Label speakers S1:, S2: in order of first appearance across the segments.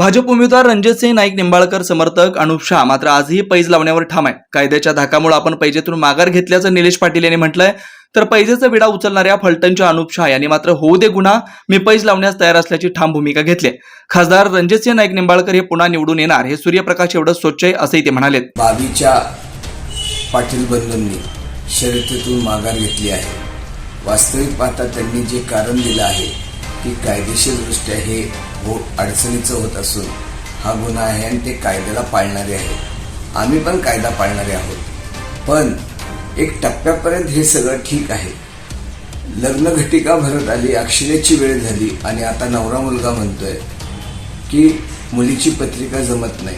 S1: भाजप उमेदवार रणजितसिंह नाईक निंबाळकर समर्थक अनुप शहा मात्र आजही पैज लावण्यावर ठाम आहे. कायद्याच्या धाकामुळे आपण पैजेतून माघार घेतल्याचं निलेश पाटील यांनी म्हटलंय. तर पैजेचा विडा उचलणाऱ्या फलटणच्या अनुप शहा यांनी मात्र होऊ दे गुन्हा मी पैज लावण्यास तयार असल्याची ठाम भूमिका घेतली आहे. खासदार रणजितसिंह नाईक निंबाळकर हे पुन्हा निवडून येणार हे सूर्यप्रकाश एवढं स्वच्छ आहे असंही ते म्हणाले
S2: बाबीच्या पाटील बंधूंनी शर्यतीतून माघार घेतली आहे. वास्तविक पाहता त्यांनी जे कारण दिलं आहे की कायदेशीरदृष्ट्या हे हो अडचणीचं होत असून हा गुन्हा आहे आणि ते कायद्याला पाळणारे आहे. आम्ही पण कायदा पाळणारे आहोत. पण एक टप्प्यापर्यंत हे सगळं ठीक आहे. लग्न घटिका भरत आली अक्षरेची वेळ झाली आणि आता नवरा मुलगा म्हणतोय की मुलीची पत्रिका जमत नाही.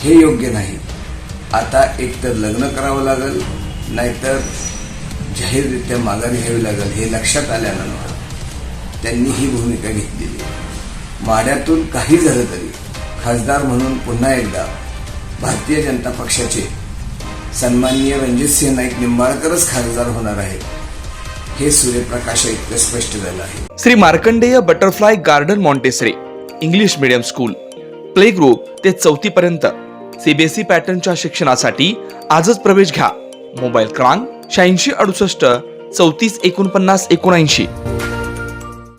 S2: हे योग्य नाही. आता एकतर लग्न करावं लागेल नाहीतर जाहीररित्या माघार घ्यावी लागेल हे लक्षात आल्यानंतर त्यांनी ही भूमिका घेतलेली आहे. माड्यातून काही झालं तरी खासदार म्हणून पुन्हा एकदा भारतीय जनता पक्षाचे सन्माननीय रणजितसिंह नाईक निंबाळकरच खासदार होणार आहेत. हे सूर्यप्रकाश इतकं स्पष्ट झालं आहे.
S1: Shri Markandeya butterfly garden montessori English medium school play group ते चौथी पर्यंत सीबीएसई पॅटर्नच्या शिक्षणासाठी आजच प्रवेश घ्या. मोबाईल क्रमांक शहाऐंशी अडुसष्ट चौतीस एकोणपन्नास एकोणऐंशी.